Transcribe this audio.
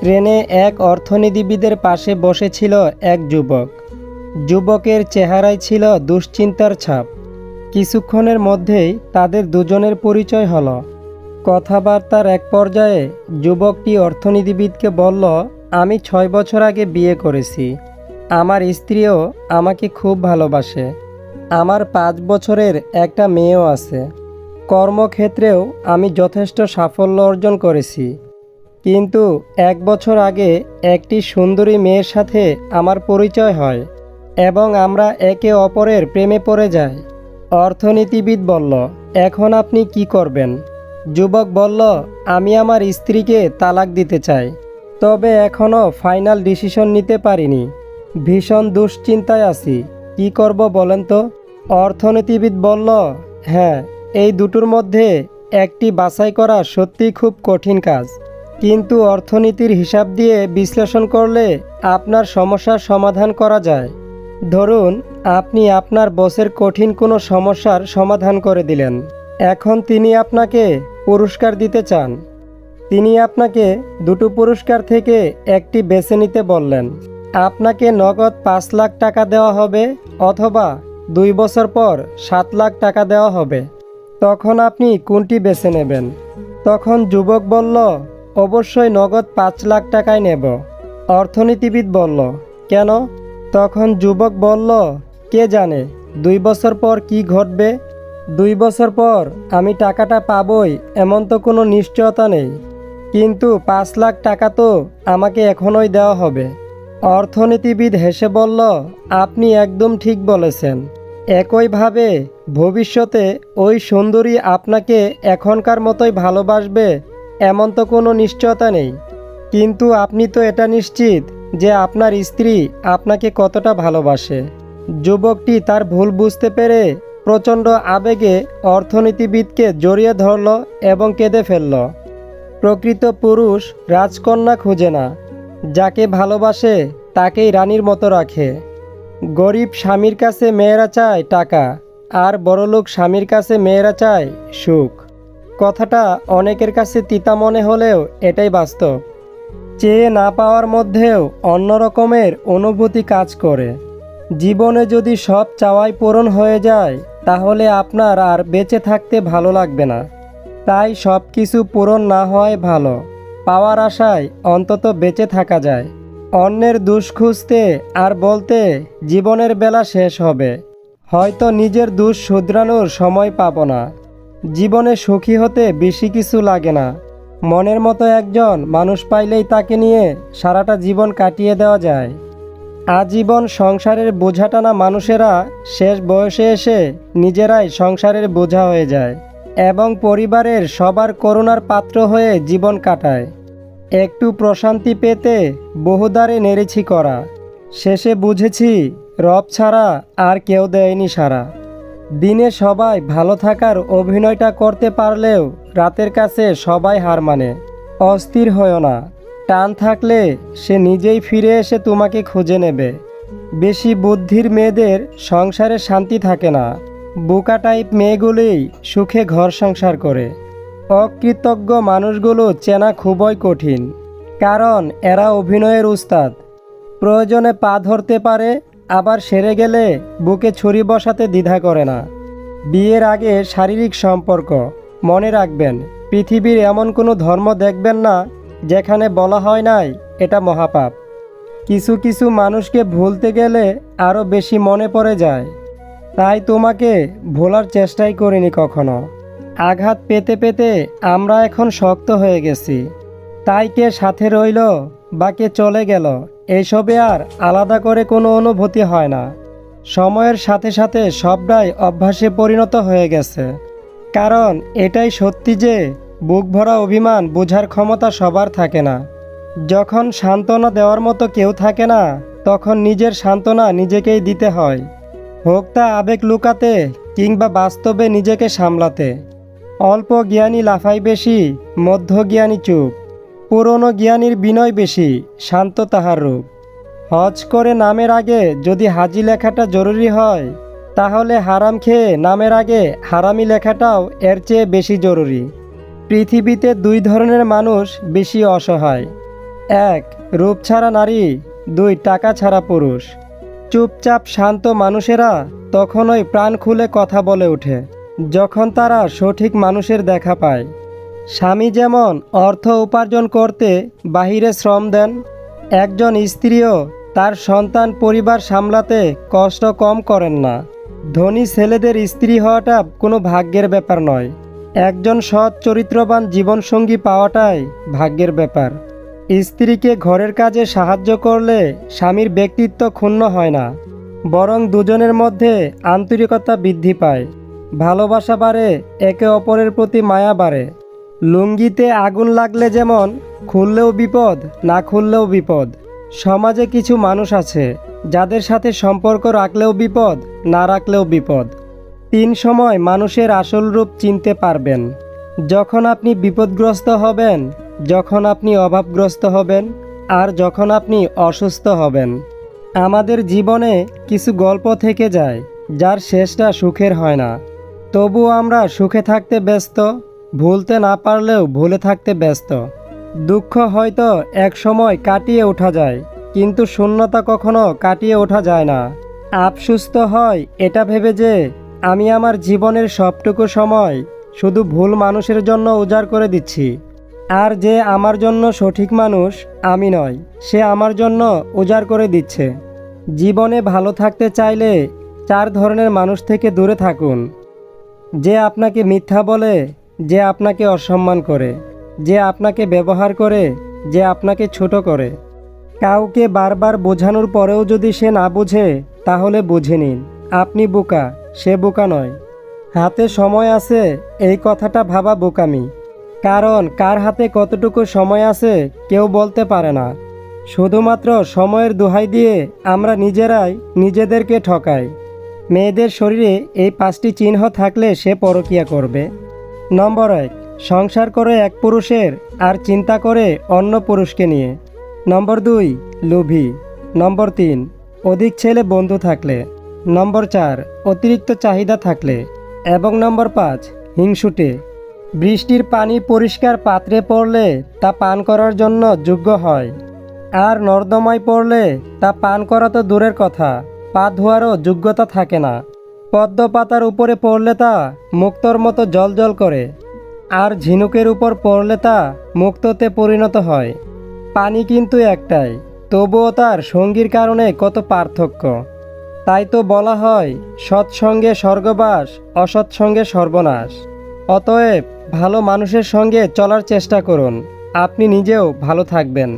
ট্রেনে এক অর্থনীতিবিদের পাশে বসেছিল এক যুবক। যুবকের চেহারায় ছিল দুশ্চিন্তার ছাপ। কিছুক্ষণের মধ্যেই তাদের দুজনের পরিচয় হলো। কথাবার্তার এক পর্যায়ে যুবকটি অর্থনীতিবিদকে বলল, আমি ছয় বছর আগে বিয়ে করেছি। আমার স্ত্রীও আমাকে খুব ভালোবাসে। আমার পাঁচ বছরের একটা মেয়েও আছে। কর্মক্ষেত্রেও আমি যথেষ্ট সাফল্য অর্জন করেছি। কিন্তু এক বছর আগে একটি সুন্দরী মেয়ের সাথে আমার পরিচয় হয় এবং আমরা একে অপরের প্রেমে পড়ে যাই। অর্থনীতিবিদ বলল, এখন আপনি কি করবেন? যুবক বলল, আমি আমার স্ত্রীকে তালাক দিতে চাই, তবে এখনও ফাইনাল ডিসিশন নিতে পারিনি। ভীষণ দুশ্চিন্তায় আছি, কি করব বলেন তো? অর্থনীতিবিদ বলল হ্যাঁ এই দুটোর মধ্যে একটি বাছাই করা সত্যিই খুব কঠিন কাজ। কিন্তু অর্থনীতির হিসাব দিয়ে বিশ্লেষণ করলে আপনার সমস্যার সমাধান করা যায়। ধরুন, আপনি আপনার বসের কঠিন কোনো সমস্যার সমাধান করে দিলেন। এখন তিনি আপনাকে পুরস্কার দিতে চান। তিনি আপনাকে দুটো পুরস্কার থেকে একটি বেছে নিতে বললেন। আপনাকে নগদ পাঁচ লাখ টাকা দেওয়া হবে অথবা দুই বছর পর সাত লাখ টাকা দেওয়া হবে। তখন আপনি কোনটি বেছে নেবেন? তখন যুবক বলল অবশ্যই নগদ পাঁচ লাখ টাকায় নেব। অর্থনীতিবিদ বলল, কেন? তখন যুবক বলল, কে জানে, দুই বছর পর কি ঘটবে? দুই বছর পর আমি টাকাটা পাবই, এমন তো কোনো নিশ্চয়তা নেই। কিন্তু পাঁচ লাখ টাকা তো আমাকে এখনই দেওয়া হবে। অর্থনীতিবিদ হেসে বলল, আপনি একদম ঠিক বলেছেন। একইভাবে ভবিষ্যতে ওই সুন্দরী আপনাকে এখনকার মতোই ভালোবাসবে এমন তো কোনো নিশ্চয়তা নেই। কিন্তু আপনি তো এটা নিশ্চিত যে আপনার স্ত্রী আপনাকে কতটা ভালোবাসে। যুবকটি তার ভুল বুঝতে পেরে প্রচণ্ড আবেগে অর্থনীতিবিদকে জড়িয়ে ধরল এবং কেঁদে ফেলল। প্রকৃত পুরুষ রাজকন্যা খুঁজে না। যাকে ভালোবাসে তাকেই রানীর মতো রাখে। গরিব স্বামীর কাছে মেয়েরা চায় টাকা, আর বড়লোক স্বামীর কাছে মেয়েরা চায় সুখ। কথাটা অনেকের কাছে তিতা মনে হলেও এটাই বাস্তব। চেয়ে না পাওয়ার মধ্যেও অন্য রকমের অনুভূতি কাজ করে। জীবনে যদি সব চাওয়াই পূরণ হয়ে যায়, তাহলে আপনার আর বেঁচে থাকতে ভালো লাগবে না। তাই সব কিছু পূরণ না হয় ভালো। পাওয়ার আশায় অন্তত বেঁচে থাকা যায়। অন্যের দুষ খুঁজতে আর বলতে জীবনের বেলা শেষ হবে। হয়তো নিজের দুষ শুধরানোর সময় পাবো না। জীবনে সুখী হতে বেশি কিছু লাগে না। মনের মতো একজন মানুষ পাইলেই তাকে নিয়ে সারাটা জীবন কাটিয়ে দেওয়া যায়। আজীবন সংসারের বোঝা টানা মানুষেরা শেষ বয়সে এসে নিজেরাই সংসারের বোঝা হয়ে যায় এবং পরিবারের সবার করুণার পাত্র হয়ে জীবন কাটায়। একটু প্রশান্তি পেতে বহুদারে নেড়েছি করা। শেষে বুঝেছি রব ছাড়া আর কেউ দেয়নি সারা। দিনে সবাই ভালো থাকার অভিনয়টা করতে পারলেও রাতের কাছে সবাই হার মানে। অস্থির হয়েও না। টান থাকলে সে নিজেই ফিরে এসে তোমাকে খুঁজে নেবে। বেশি বুদ্ধির মেয়েদের সংসারে শান্তি থাকে না। বোকা টাইপ মেয়েগুলোই সুখে ঘর সংসার করে। অকৃতজ্ঞ মানুষগুলো চেনা খুবই কঠিন। কারণ এরা অভিনয়ের উস্তাদ। প্রয়োজনে পা ধরতে পারে আবার সেরে গেলে বুকে ছুরি বসাতে দ্বিধা করে না। বিয়ের আগে শারীরিক সম্পর্ক। মনে রাখবেন, পৃথিবীর এমন কোনো ধর্ম দেখবেন না যেখানে বলা হয় নাই এটা মহাপাপ। কিছু কিছু মানুষকে ভুলতে গেলে আরও বেশি মনে পড়ে যায়। তাই তোমাকে ভোলার চেষ্টাই করিনি কখনো। আঘাত পেতে পেতে আমরা এখন শক্ত হয়ে গেছি। তাই কে সাথে রইল বা কে চলে গেল এইসবে আর আলাদা করে কোনো অনুভূতি হয় না। সময়ের সাথে সাথে সবটাই অভ্যাসে পরিণত হয়ে গেছে। কারণ এটাই সত্যি যে, বুক ভরা অভিমান বোঝার ক্ষমতা সবার থাকে না। যখন সান্ত্বনা দেওয়ার মতো কেউ থাকে না, তখন নিজের সান্ত্বনা নিজেকেই দিতে হয়। হোক তা আবেগ লুকাতে কিংবা বাস্তবে নিজেকে সামলাতে। অল্প জ্ঞানী লাফাই বেশি মধ্য জ্ঞানী চুপ। পুরনো জ্ঞানীর বিনয় বেশি, শান্ত তাহার রূপ। হজ করে নামের আগে যদি হাজি লেখাটা জরুরি হয়, তাহলে হারাম খেয়ে নামের আগে হারামি লেখাটাও এর চেয়ে বেশি জরুরি। পৃথিবীতে দুই ধরনের মানুষ বেশি অসহায়। এক, রূপ ছাড়া নারী, দুই, টাকা ছাড়া পুরুষ। চুপচাপ শান্ত মানুষেরা তখনই প্রাণ খুলে কথা বলে ওঠে, যখন তারা সঠিক মানুষের দেখা পায়। স্বামী যেমন অর্থ উপার্জন করতে বাহিরে শ্রম দেন, একজন স্ত্রীও তার সন্তান পরিবার সামলাতে কষ্ট কম করেন না। ধনী ছেলেদের স্ত্রী হওয়াটা কোনো ভাগ্যের ব্যাপার নয়। একজন সৎ চরিত্রবান জীবনসঙ্গী পাওয়াটাই ভাগ্যের ব্যাপার। স্ত্রীকে ঘরের কাজে সাহায্য করলে স্বামীর ব্যক্তিত্ব ক্ষুণ্ণ হয় না, বরং দুজনের মধ্যে আন্তরিকতা বৃদ্ধি পায়। ভালোবাসা বাড়ে, একে অপরের প্রতি মায়া বাড়ে। লুঙ্গিতে আগুন লাগলে যেমন খুললেও বিপদ, না খুললেও বিপদ। সমাজে কিছু মানুষ আছে যাদের সাথে সম্পর্ক রাখলেও বিপদ, না রাখলেও বিপদ। তিন সময় মানুষের আসল রূপ চিনতে পারবেন। যখন আপনি বিপদগ্রস্ত হবেন, যখন আপনি অভাবগ্রস্ত হবেন, আর যখন আপনি অসুস্থ হবেন। আমাদের জীবনে কিছু গল্প থেকে যায়, যার শেষটা সুখের হয় না। তবু আমরা সুখে থাকতে ব্যস্ত ভুলতে না পারলেও ভুলে থাকতে ব্যস্ত। দুঃখ হয়তো এক সময় কাটিয়ে ওঠা যায়, কিন্তু শূন্যতা কখনো কাটিয়ে ওঠা যায় না। আফসুস্ত হয় এটা ভেবে যে, আমি আমার জীবনের সবটুকু সময় শুধু ভুল মানুষের জন্য উজাড় করে দিচ্ছি। আর যে আমার জন্য সঠিক মানুষ, আমি নয় সে আমার জন্য উজাড় করে দিচ্ছে। জীবনে ভালো থাকতে চাইলে চার ধরনের মানুষ থেকে দূরে থাকুন। যে আপনাকে মিথ্যা বলে যে আপনাকে অসম্মান করে, যে আপনাকে ব্যবহার করে, যে আপনাকে ছোট করে। কাউকে বারবার বোঝানোর পরেও যদি সে না বুঝে, তাহলে বুঝে নিন, আপনি বোকা, সে বোকা নয়। হাতে সময় আছে, এই কথাটা ভাবা বোকামি। কারণ কার হাতে কতটুকু সময় আছে, কেউ বলতে পারে না। শুধুমাত্র সময়ের দোহাই দিয়ে আমরা নিজেরাই নিজেদেরকে ঠকাই। মেয়েদের শরীরে এই পাঁচটি চিহ্ন থাকলে সে পরকিয়া করবে। নম্বর এক, সংসার করে এক পুরুষের আর চিন্তা করে অন্য পুরুষকে নিয়ে। নম্বর দুই, লোভী। নম্বর তিন, অধিক ছেলে বন্ধু থাকলে। নম্বর চার, অতিরিক্ত চাহিদা থাকলে। এবং নম্বর পাঁচ, হিংসুটে। বৃষ্টির পানি পরিষ্কার পাত্রে পড়লে তা পান করার জন্য যোগ্য হয়। আর নর্দমায় পড়লে তা পান করা তো দূরের কথা, পা ধোয়ারও যোগ্যতা থাকে না। পদ্ম পাতার উপরে পড়লে তা মুক্তর মতো জল জল করে, আর ঝিনুকের উপর পড়লে তা মুক্ততে পরিণত হয়। পানি কিন্তু একটাই, তবুও তার সঙ্গীর কারণে কত পার্থক্য। তাই তো বলা হয়, সৎসঙ্গে স্বর্গবাস, অসৎসঙ্গে সর্বনাশ। অতএব ভালো মানুষের সঙ্গে চলার চেষ্টা করুন, আপনি নিজেও ভালো থাকবেন।